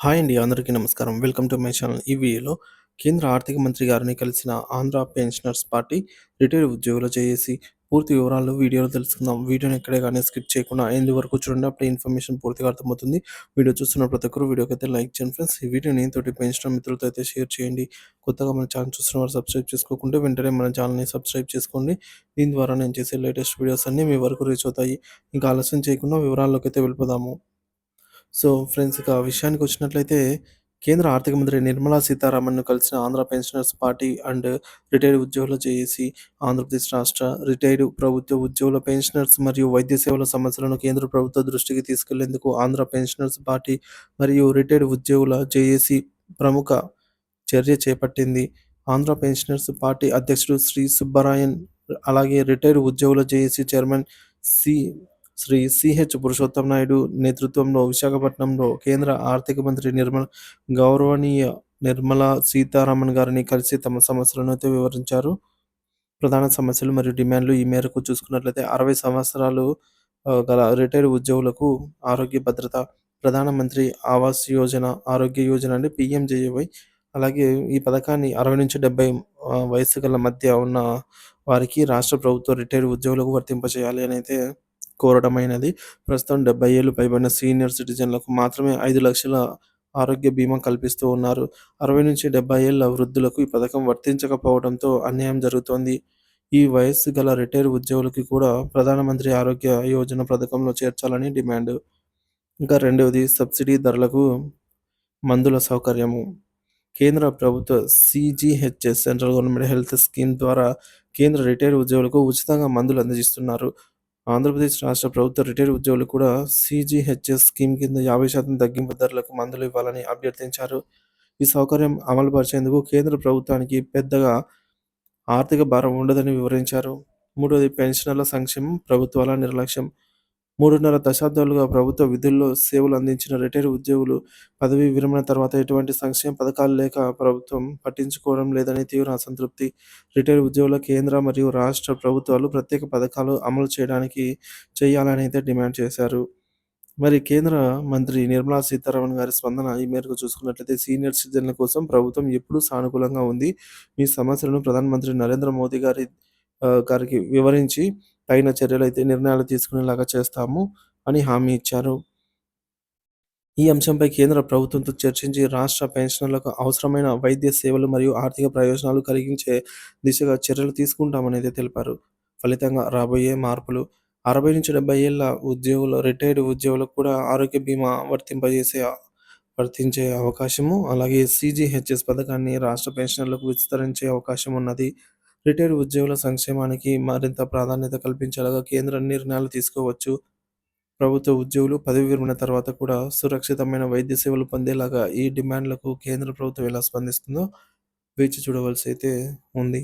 Hi అండి అందరికీ నమస్కారం. Welcome to my channel. ఈ వీడియోలో కేంద్ర ఆర్థిక మంత్రి గారిని కలిసిన ఆంధ్ర పెన్షనర్స్ పార్టీ రిటైర్డ్ ఉద్యోగులు చేసి పూర్తి వివరాలు వీడియోలో తెలుసుకుందాం. వీడియోని ఎక్కడే కానీ స్కిప్ చేయకుండా ఎందు వరకు చూడండి. అప్పుడే ఇన్ఫర్మేషన్ పూర్తిగా అర్థమవుతుంది. వీడియో చూస్తున్న ప్రతి ఒక్కరు వీడియోకి అయితే లైక్ చేయండి ఫ్రెండ్స్. ఈ వీడియోని తోటి పెంచిన మిత్రులతో అయితే షేర్ చేయండి. కొత్తగా మన ఛానల్ చూస్తున్న వారు సబ్స్క్రైబ్ చేసుకోకుంటే వెంటనే మన ఛానల్ని సబ్స్క్రైబ్ చేసుకోండి. దీని ద్వారా నేను చేసే లేటెస్ట్ వీడియోస్ అన్నీ మీ వరకు రీచ్ అవుతాయి. ఇంకా ఆలస్యం చేయకుండా వివరాల్లోకి అయితే వెళ్ళిపోదాము. సో ఫ్రెండ్స్ ఇక విషయానికి వచ్చినట్లయితే కేంద్ర ఆర్థిక మంత్రి నిర్మలా సీతారామన్ను కలిసిన Andhra pensioners party and retired ఉద్యోగుల చేసి ఆంధ్రప్రదేశ్ రాష్ట్ర రిటైర్డ్ ప్రభుత్వ ఉద్యోగుల పెన్షనర్స్ మరియు వైద్య సేవల సమస్యలను కేంద్ర ప్రభుత్వ దృష్టికి తీసుకెళ్ళేందుకు ఆంధ్ర పెన్షనర్స్ పార్టీ మరియు రిటైర్డ్ ఉద్యోగుల జేఏసీ ప్రముఖ చర్య చేపట్టింది. ఆంధ్ర పెన్షనర్స్ పార్టీ అధ్యక్షుడు శ్రీ సుబ్బరాయన్ అలాగే రిటైర్డ్ ఉద్యోగుల JAC chairman C Shri CH Purushottam Naidu నేతృత్వంలో విశాఖపట్నంలో కేంద్ర ఆర్థిక మంత్రి నిర్మల గౌరవనీయ నిర్మలా సీతారామన్ గారిని కలిసి తమ సమస్యలను అయితే వివరించారు. ప్రధాన సమస్యలు మరియు డిమాండ్లు ఈ మేరకు చూసుకున్నట్లయితే అరవై సంవత్సరాలు గల రిటైర్డ్ ఉద్యోగులకు ఆరోగ్య భద్రత ప్రధానమంత్రి ఆవాస్ యోజన ఆరోగ్య యోజన అంటే పిఎంజేఏవై అలాగే ఈ పథకాన్ని అరవై నుంచి డెబ్బై వయసు గల మధ్య ఉన్న వారికి రాష్ట్ర ప్రభుత్వ రిటైర్డ్ ఉద్యోగులకు వర్తింపచేయాలి అని అయితే కోరడమైనది. ప్రస్తుతం డెబ్బై ఏళ్ళు పైబడిన సీనియర్ సిటిజన్లకు మాత్రమే ఐదు లక్షల ఆరోగ్య బీమా కల్పిస్తూ ఉన్నారు. అరవై నుంచి డెబ్బై ఏళ్ళ వృద్ధులకు ఈ పథకం వర్తించకపోవడంతో అన్యాయం జరుగుతోంది. ఈ వయస్సు గల రిటైర్ ఉద్యోగులకి కూడా ప్రధానమంత్రి ఆరోగ్య యోజన పథకంలో చేర్చాలని డిమాండ్. ఇంకా రెండవది సబ్సిడీ ధరలకు మందుల సౌకర్యము. కేంద్ర ప్రభుత్వ CGHS central government health scheme ద్వారా కేంద్ర రిటైర్ ఉద్యోగులకు ఉచితంగా మందులు అందజేస్తున్నారు ఆంధ్రప్రదేశ్ రాష్ట్ర ప్రభుత్వ రిటైర్ ఉద్యోగులు కూడా సిజిహెచ్ఎస్ స్కీమ్ కింద యాభై శాతం తగ్గింపు ధరలకు మందులు ఇవ్వాలని అభ్యర్థించారు. ఈ సౌకర్యం అమలుపరిచేందుకు కేంద్ర ప్రభుత్వానికి పెద్దగా ఆర్థిక భారం ఉండదని వివరించారు. మూడవది పెన్షనర్ల సంక్షేమం ప్రభుత్వాల నిర్లక్ష్యం. మూడున్నర దశాబ్దాలుగా ప్రభుత్వ విధుల్లో సేవలు అందించిన రిటైర్ ఉద్యోగులు పదవీ విరమణ తర్వాత ఎటువంటి సంక్షేమ పథకాలు లేక ప్రభుత్వం పట్టించుకోవడం లేదని తీవ్ర అసంతృప్తి. రిటైర్ ఉద్యోగుల కేంద్ర మరియు రాష్ట్ర ప్రభుత్వాలు ప్రత్యేక పథకాలు అమలు చేయడానికి చేయాలని అయితే డిమాండ్ చేశారు. మరి కేంద్ర మంత్రి నిర్మలా సీతారామన్ గారి స్పందన ఈ మేరకు చూసుకున్నట్లయితే సీనియర్ సిటిజన్ల కోసం ప్రభుత్వం ఎప్పుడూ సానుకూలంగా ఉంది. మీ సమస్యలను ప్రధానమంత్రి నరేంద్ర మోదీ గారి గారికి వివరించి తగిన అయితే నిర్ణయాలు తీసుకునేలాగా చేస్తాము అని హామీ ఇచ్చారు. ఈ అంశంపై కేంద్ర ప్రభుత్వంతో చర్చించి రాష్ట్ర పెన్షనర్లకు అవసరమైన వైద్య సేవలు మరియు ఆర్థిక ప్రయోజనాలు కలిగించే దిశగా చర్యలు తీసుకుంటామని తెలిపారు. ఫలితంగా రాబోయే మార్పులు అరవై నుంచి డెబ్బై ఏళ్ళ ఉద్యోగులు రిటైర్డ్ ఉద్యోగులకు కూడా ఆరోగ్య బీమా వర్తింపజేసే వర్తించే అవకాశము అలాగే సీజీహెచ్ఎస్ పథకాన్ని రాష్ట్ర పెన్షనర్లకు విస్తరించే అవకాశం ఉన్నది రిటైర్ ఉద్యోగుల సంక్షేమానికి మరింత ప్రాధాన్యత కల్పించేలాగా కేంద్ర నిర్ణయాలు తీసుకోవచ్చు. ప్రభుత్వ ఉద్యోగులు పదవి విరమణ తర్వాత కూడా సురక్షితమైన వైద్య సేవలు పొందేలాగా ఈ డిమాండ్లకు కేంద్ర ప్రభుత్వం ఎలా స్పందిస్తుందో వేచి చూడవలసి అయితే ఉంది.